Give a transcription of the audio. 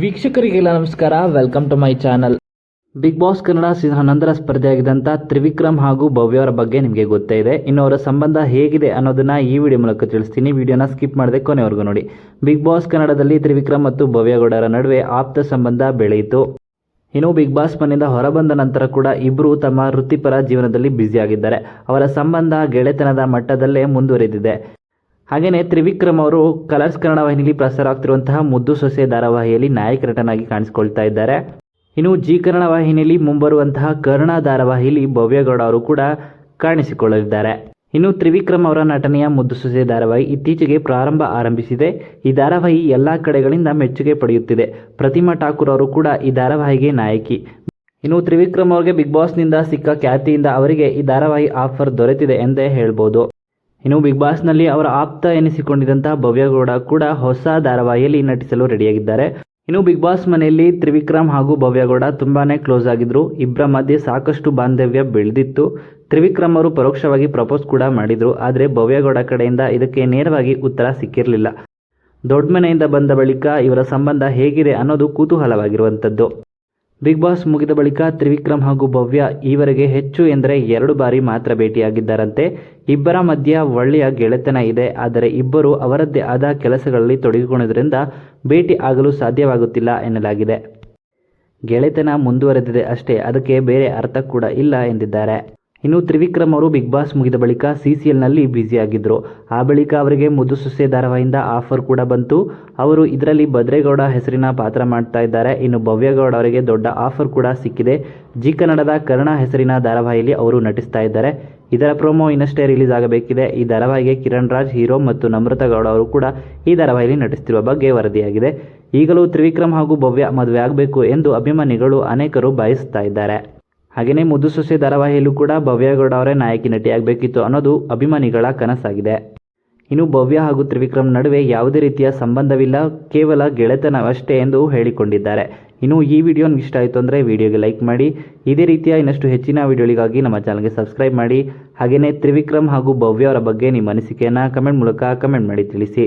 ವೀಕ್ಷಕರಿಗೆಲ್ಲ ನಮಸ್ಕಾರ. Welcome to my channel Bigg Boss Kannada season ಹನ್ನೊಂದರ ಸ್ಪರ್ಧೆಯಾಗಿದ್ದಂಥ ತ್ರಿವಿಕ್ರಮ್ ಹಾಗೂ ಭವ್ಯ ಅವರ ಬಗ್ಗೆ ನಿಮಗೆ ಗೊತ್ತೇ ಇದೆ. ಇನ್ನು ಅವರ ಸಂಬಂಧ ಹೇಗಿದೆ ಅನ್ನೋದನ್ನ ಈ ವಿಡಿಯೋ ಮೂಲಕ ತಿಳಿಸ್ತೀನಿ. ವಿಡಿಯೋನ ಸ್ಕಿಪ್ ಮಾಡದೆ ಕೊನೆವರೆಗೂ ನೋಡಿ. ಬಿಗ್ ಬಾಸ್ ಕನ್ನಡದಲ್ಲಿ ತ್ರಿವಿಕ್ರಮ್ ಮತ್ತು ಭವ್ಯಗೌಡರ ನಡುವೆ ಆಪ್ತ ಸಂಬಂಧ ಬೆಳೆಯಿತು. ಇನ್ನು ಬಿಗ್ ಬಾಸ್ ಮನೆಯಿಂದ ಹೊರಬಂದ ನಂತರ ಕೂಡ ಇಬ್ಬರು ತಮ್ಮ ವೃತ್ತಿಪರ ಜೀವನದಲ್ಲಿ ಬ್ಯುಸಿಯಾಗಿದ್ದಾರೆ ಅವರ ಸಂಬಂಧ ಗೆಳೆತನದ ಮಟ್ಟದಲ್ಲೇ ಮುಂದುವರೆದಿದೆ. ಹಾಗೆಯೇ ತ್ರಿವಿಕ್ರಮ್ ಅವರು ಕಲರ್ಸ್ ಕನ್ನಡ ವಾಹಿನಿಯಲ್ಲಿ ಪ್ರಸಾರ ಆಗ್ತಿರುವಂತಹ ಮುದ್ದು ಸೊಸೆ ಧಾರಾವಾಹಿಯಲ್ಲಿ ನಾಯಕ ನಟನಾಗಿ ಕಾಣಿಸಿಕೊಳ್ತಾ ಇದ್ದಾರೆ. ಇನ್ನು ಜಿ ಕನ್ನಡ ವಾಹಿನಿಯಲ್ಲಿ ಮುಂಬರುವಂತಹ ಕರ್ಣ ಧಾರಾವಾಹಿಯಲ್ಲಿ ಭವ್ಯಗೌಡ ಅವರು ಕೂಡ ಕಾಣಿಸಿಕೊಳ್ಳಲಿದ್ದಾರೆ. ಇನ್ನು ತ್ರಿವಿಕ್ರಮ್ ಅವರ ನಟನೆಯ ಮುದ್ದು ಸೊಸೆ ಧಾರಾವಾಹಿ ಇತ್ತೀಚೆಗೆ ಪ್ರಾರಂಭ ಆರಂಭಿಸಿದೆ. ಈ ಧಾರಾವಾಹಿ ಎಲ್ಲ ಕಡೆಗಳಿಂದ ಮೆಚ್ಚುಗೆ ಪಡೆಯುತ್ತಿದೆ. ಪ್ರತಿಮಾ ಠಾಕೂರ್ ಅವರು ಕೂಡ ಈ ಧಾರಾವಾಹಿಗೆ ನಾಯಕಿ. ಇನ್ನು ತ್ರಿವಿಕ್ರಮ್ ಅವರಿಗೆ ಬಿಗ್ ಬಾಸ್ನಿಂದ ಸಿಕ್ಕ ಖ್ಯಾತಿಯಿಂದ ಅವರಿಗೆ ಈ ಧಾರಾವಾಹಿ ಆಫರ್ ದೊರೆತಿದೆ ಎಂದೇ ಹೇಳ್ಬೋದು. ಇನ್ನು ಬಿಗ್ ಬಾಸ್ನಲ್ಲಿ ಅವರ ಆಪ್ತ ಎನಿಸಿಕೊಂಡಿದ್ದಂತಹ ಭವ್ಯಗೌಡ ಕೂಡ ಹೊಸ ಧಾರಾವಾಹಿಯಲ್ಲಿ ನಟಿಸಲು ರೆಡಿಯಾಗಿದ್ದಾರೆ. ಇನ್ನು ಬಿಗ್ ಬಾಸ್ ಮನೆಯಲ್ಲಿ ತ್ರಿವಿಕ್ರಮ್ ಹಾಗೂ ಭವ್ಯಗೌಡ ತುಂಬಾನೇ ಕ್ಲೋಸ್ ಆಗಿದ್ರು. ಇಬ್ಬರ ಮಧ್ಯೆ ಸಾಕಷ್ಟು ಬಾಂಧವ್ಯ ಬೆಳೆದಿತ್ತು. ತ್ರಿವಿಕ್ರಮ್ ಅವರು ಪರೋಕ್ಷವಾಗಿ ಪ್ರಪೋಸ್ ಕೂಡ ಮಾಡಿದ್ರು. ಆದರೆ ಭವ್ಯಗೌಡ ಕಡೆಯಿಂದ ಇದಕ್ಕೆ ನೇರವಾಗಿ ಉತ್ತರ ಸಿಕ್ಕಿರಲಿಲ್ಲ. ದೊಡ್ಡ ಮನೆಯಿಂದ ಬಂದ ಬಳಿಕ ಇವರ ಸಂಬಂಧ ಹೇಗಿದೆ ಅನ್ನೋದು ಕುತೂಹಲವಾಗಿರುವಂಥದ್ದು ಬಿಗ್ ಬಾಸ್ ಮುಗಿದ ಬಳಿಕ ತ್ರಿವಿಕ್ರಮ್ ಹಾಗೂ ಭವ್ಯ ಈವರೆಗೆ ಹೆಚ್ಚು ಎಂದರೆ ಎರಡು ಬಾರಿ ಮಾತ್ರ ಭೇಟಿಯಾಗಿದ್ದಾರಂತೆ. ಇಬ್ಬರ ಮಧ್ಯ ಒಳ್ಳೆಯ ಗೆಳೆತನ ಇದೆ. ಆದರೆ ಇಬ್ಬರು ಅವರದ್ದೇ ಆದ ಕೆಲಸಗಳಲ್ಲಿ ತೊಡಗಿಕೊಂಡಿದ್ದರಿಂದ ಭೇಟಿ ಆಗಲು ಸಾಧ್ಯವಾಗುತ್ತಿಲ್ಲ ಎನ್ನಲಾಗಿದೆ. ಗೆಳೆತನ ಮುಂದುವರೆದಿದೆ ಅಷ್ಟೇ. ಅದಕ್ಕೆ ಬೇರೆ ಅರ್ಥ ಕೂಡ ಇಲ್ಲ ಎಂದಿದ್ದಾರೆ. ಇನ್ನು ತ್ರಿವಿಕ್ರಮ್ ಅವರು ಬಿಗ್ ಬಾಸ್ ಮುಗಿದ ಬಳಿಕ ಸಿ ಸಿ ಎಲ್ನಲ್ಲಿ ಬ್ಯುಸಿಯಾಗಿದ್ದರು ಆ ಬಳಿಕ ಅವರಿಗೆ ಮುದ್ದು ಧಾರಾವಾಹಿಯಿಂದ ಆಫರ್ ಕೂಡ ಬಂತು. ಅವರು ಇದರಲ್ಲಿ ಭದ್ರೇಗೌಡ ಹೆಸರಿನ ಪಾತ್ರ ಮಾಡ್ತಾ ಇದ್ದಾರೆ. ಇನ್ನು ಭವ್ಯಗೌಡ ಅವರಿಗೆ ದೊಡ್ಡ ಆಫರ್ ಕೂಡ ಸಿಕ್ಕಿದೆ. ಜಿ ಕನ್ನಡದ ಕರ್ಣ ಹೆಸರಿನ ಧಾರಾವಾಹಿಯಲ್ಲಿ ಅವರು ನಟಿಸ್ತಾ ಇದ್ದಾರೆ. ಇದರ ಪ್ರೋಮೋ ಇನ್ನಷ್ಟೇ ರಿಲೀಸ್ ಆಗಬೇಕಿದೆ. ಈ ಧಾರಾವಾಹಿಗೆ ಕಿರಣ್ ರಾಜ್, ಹೀರೋ ಮತ್ತು ನಮ್ರತಾ ಗೌಡ ಅವರು ಕೂಡ ಈ ಧಾರಾವಾಹಿಯಲ್ಲಿ ನಟಿಸ್ತಿರುವ ಬಗ್ಗೆ ವರದಿಯಾಗಿದೆ. ಈಗಲೂ ತ್ರಿವಿಕ್ರಮ್ ಹಾಗೂ ಭವ್ಯ ಮದುವೆ ಆಗಬೇಕು ಎಂದು ಅಭಿಮಾನಿಗಳು ಅನೇಕರು ಬಯಸ್ತಾ ಇದ್ದಾರೆ. ಹಾಗೆಯೇ ಮುದ್ದು ಸೊಸೆ ಧಾರಾವಾಹಿಯಲ್ಲೂ ಕೂಡ ಭವ್ಯಗೌಡ ಅವರೇ ನಾಯಕಿ ನಟಿಯಾಗಬೇಕಿತ್ತು ಅನ್ನೋದು ಅಭಿಮಾನಿಗಳ ಕನಸಾಗಿದೆ. ಇನ್ನು ಭವ್ಯ ಹಾಗೂ ತ್ರಿವಿಕ್ರಮ್ ನಡುವೆ ಯಾವುದೇ ರೀತಿಯ ಸಂಬಂಧವಿಲ್ಲ, ಕೇವಲ ಗೆಳೆತನವಷ್ಟೇ ಎಂದು ಹೇಳಿಕೊಂಡಿದ್ದಾರೆ. ಇನ್ನು ಈ ವಿಡಿಯೋ ಇಷ್ಟ ಆಯಿತು ಅಂದರೆ ವಿಡಿಯೋಗೆ ಲೈಕ್ ಮಾಡಿ, ಇದೇ ರೀತಿಯ ಇನ್ನಷ್ಟು ಹೆಚ್ಚಿನ ವಿಡಿಯೋಗಳಿಗಾಗಿ ನಮ್ಮ ಚಾನಲ್ಗೆ ಸಬ್ಸ್ಕ್ರೈಬ್ ಮಾಡಿ ಹಾಗೆಯೇ ತ್ರಿವಿಕ್ರಮ್ ಹಾಗೂ ಭವ್ಯ ಅವರ ಬಗ್ಗೆ ನಿಮ್ಮ ಅನಿಸಿಕೆಯನ್ನು ಕಮೆಂಟ್ ಮೂಲಕ ಕಮೆಂಟ್ ಮಾಡಿ ತಿಳಿಸಿ.